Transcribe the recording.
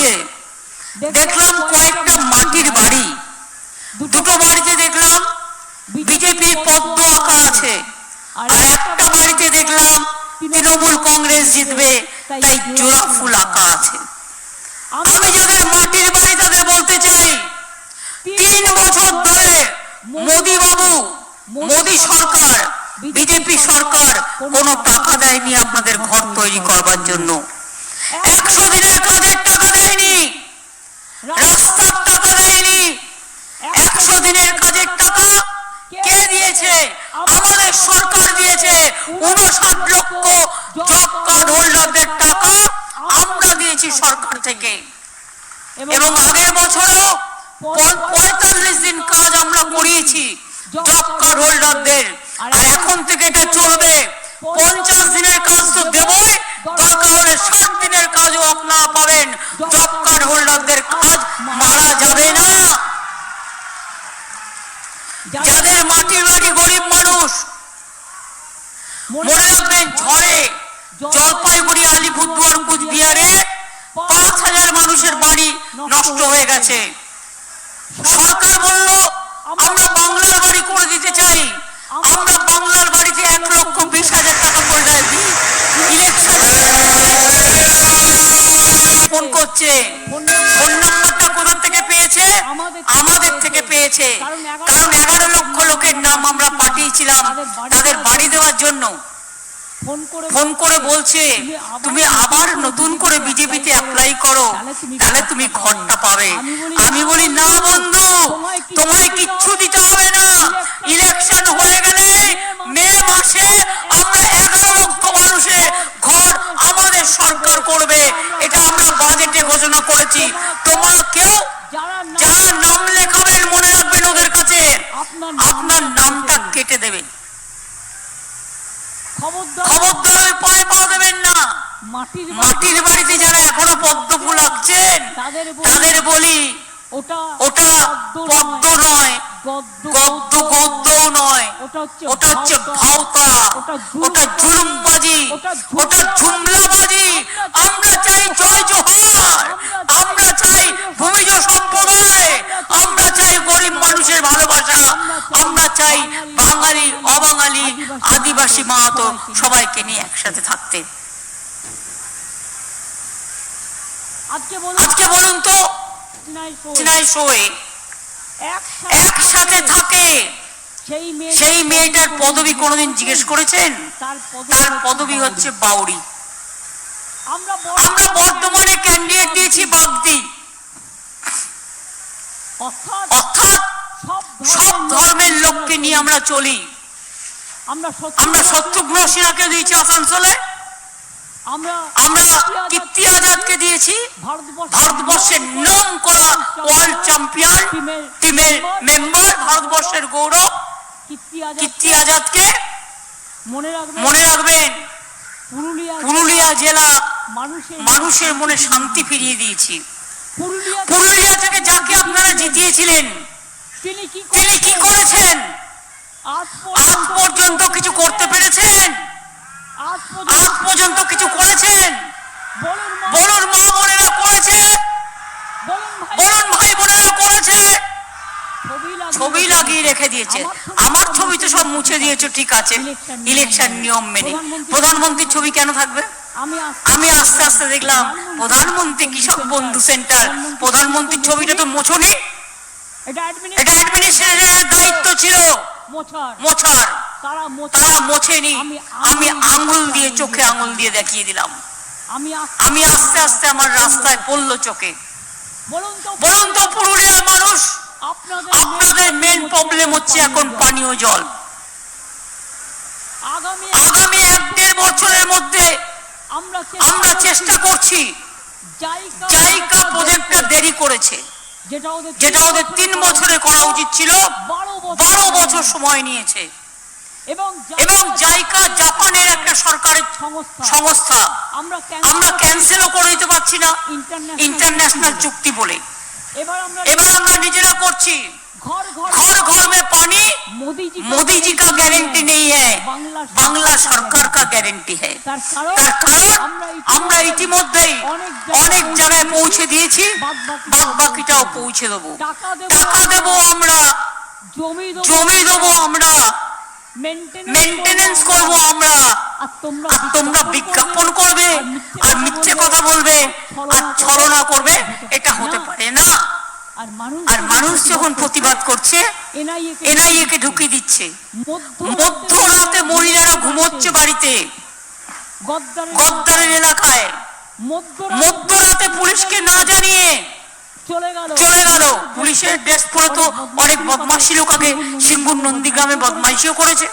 দিয়ে দেখলাম কয়েকটা মাটির বাড়ি। দুটো বাড়িতে দেখলাম বিজেপির পদ্ম আঁকা আছে। আর একটা বাড়িতে দেখলাম তৃণমূল কংগ্রেস জিতবে তাই জোড়া ফুল আঁকা আছে। আমি যাদের মাটির বাড়ি তাদের বলতে চাই তিন বছর ধরে মোদি বাবু মোদি সরকার বিজেপি সরকার কোনো টাকা দেয়নি আপনাদের ঘর তৈরি করবার জন্য। একশো দিনের কাজের টাকা দেয়নি রাস্তার টাকা দেয়নি একশো দিনের কাজের টাকা কে দিয়েছে আমাদের সরকার দিয়েছে উনষাট লক্ষ জব কার্ড হোল্ডারদের টাকা আমরা দিয়েছি সরকার থেকে। এবং আগের বছরও পঁয়তাল্লিশ দিন কাজ আমরা করিয়েছি জব কার্ড হোল্ডারদের আর এখন থেকে এটা চলবে। পঞ্চাশ দিনের কাজ তো দেবই দরকার হলে ষাট দিনের কাজও আপনারা পাবেন। জব কার্ড হোল্ডারদের কাজ মারা যাবে না। যাদের মাটির বাড়ি গরিব মানুষ। মনে রাখবেন ঝড়ে জলপাইগুড়ি আলিপুরদুয়ার কুচবিহারে পাঁচ হাজার মানুষের বাড়ি নষ্ট হয়ে গেছে। সরকার বলল, আমরা বাংলার বাড়ি করে দিতে চাই। আমরা বাংলার বাড়িতে এক লক্ষ বিশ হাজার টাকা করে দেয়। ইলেকশন ফোন করছে। পেয়েছে কারণ এগারো লক্ষ লোকের নাম আমরা পাঠিয়েছিলাম তাদের বাড়ি দেওয়ার জন্য। ফোন করে বলছে তুমি আবার নতুন করে বিজেপিতে অ্যাপ্লাই করো তাহলে তুমি ঘরটা পাবে। আমি বলি না বন্ধু তোমায় কিচ্ছু দিতে হবে না। ইলেকশন হয়ে গেলে মে মাসে আমরা এগারো লক্ষ মানুষের ঘর আমাদের সরকার করবে। এটা আমরা বাজেটে ঘোষণা করেছি। তোমরা কেউ যারা না যারা নাম লেখাবেন মনে রাখবেন ওদের কাছে আপনার আপনার দেবেন। খবরদার পায়ে পা দেবেন না। মাটির বাড়িতে যারা এখনও পদ্ম ফুল আঁকছেন তাদের বলি, ওটা ওটা পদ্ম নয় গদ্য গদ্য নয় ওটা হচ্ছে ভাওতা ওটা জুলুমবাজি ওটা ঝুমলাবাজি। আমরা চাই জয় জোহার আমরা চাই ভূমিজ সম্প্রদায় আমরা চাই গরিব মানুষের ভালোবাসা আমরা চাই বাঙালি অবাঙালি আদিবাসী মাহাতো সবাইকে নিয়ে একসাথে থাকতে। আজকে বলুন তো একসাথে থাকে। সেই মেয়েটার পদবি কোনোদিন জিজ্ঞেস করেছেন? তার পদবি হচ্ছে বাউরি আমরা আমরা বর্তমানে ক্যান্ডিডেট দিয়েছি বাগদি। নিয়ে আমরা চলি। আমরা শত্রুঘ্ন সিনহাকে দিয়েছি আসানসোলে। আমরা কীর্তি আজাদকে দিয়েছি। ভারতবর্ষের নাম করা ওয়ার্ল্ড চ্যাম্পিয়ন টিমের মেম্বার ভারতবর্ষের গৌরব কীর্তি আজাদকে মনে রাখবেন পুরুলিয়া জেলা মানুষের মানুষের মনে শান্তি ফিরিয়ে দিয়েছি। পুরুলিয়া থেকে যাকে আপনারা জিতিয়েছিলেন তিনি কি তিনি কি করেছেন? আজ পর্যন্ত কিছু করতে পেরেছেন? আজ পর্যন্ত কিছু করেছেন? বলুন মা বোনেরা করেছে? বলুন ভাই বোনেরা করেছে? ছবি লাগিয়ে রেখে দিয়েছে। আমার ছবি তো সব মুছে দিয়েছে ঠিক আছে। ইলেকশন নিয়ম মেনে। প্রধানমন্ত্রীর ছবি কেন থাকবে? আমি আস্তে আস্তে দেখলাম প্রধানমন্ত্রী কৃষক বন্ধু সেন্টার। প্রধানমন্ত্রীর ছবিটা তো মোছনি। এটা অ্যাডমিনিস্ট্রেশনের দায়িত্ব ছিল। মোছার। মোছার। তারা তারা মোছেনি। আমি আঙুল দিয়ে চোখে আঙুল দিয়ে দেখিয়ে দিলাম। আমি আস্তে আস্তে আমার রাস্তায় পড়ল চোখে। বলুন তো পুরুলিয়ার মানুষ আপনাদের মেন প্রবলেম হচ্ছে এখন পানীয় জল। আগামী এক দেড় বছরের মধ্যে আমরা চেষ্টা করছি। জায়গা জাইকা প্রজেক্টটা দেরি করেছে। যেটা ওদের তিন বছরে করা উচিত ছিল। বছর বারো বছর সময় নিয়েছে এবং এবং জাইকা জাপানের একটা সরকারের সংস্থা সংস্থা আমরা আমরা ক্যান্সেলও করে দিতে পারছি না ইন্টারন্যাশনাল ইন্টারন্যাশনাল চুক্তি বলে এবার আমরা এবার আমরা নিজেরা করছি ঘর ঘর घर घर में पानी মোদি জি मोदी जी का गारंटी नहीं है বাংলা বাংলা সরকার का गारंटी है তার কারণ তার কারণ আমরা ইতিমধ্যেই অনেক জায়গায় পৌঁছে দিয়েছি বাদ বাকিটাও পৌঁছে দেবো টাকা দেব টাকা দেবো আমরা জমি দেবো আমরা। মেনটেনেন্স করব আমরা। আর তোমরা বিজ্ঞাপন করবে আর মিথ্যে কথা বলবে আর ছলনা করবে এটা হতে পারে না। আর মানুষ যখন প্রতিবাদ করছে এনআইএ কে ঢুকিয়ে দিচ্ছে। মধ্য মধ্যরাতে মহিলারা ঘুমোচ্ছে। বাড়িতে। গদ্দারের এলাকায়। মধ্যরাতে পুলিশকে না জানিয়ে চলে গেল। পুলিশের ড্রেস পরে তো অনেক বদমাশি লোক আগে সিঙ্গুর নন্দীগ্রামে বদমাইশিও করেছে।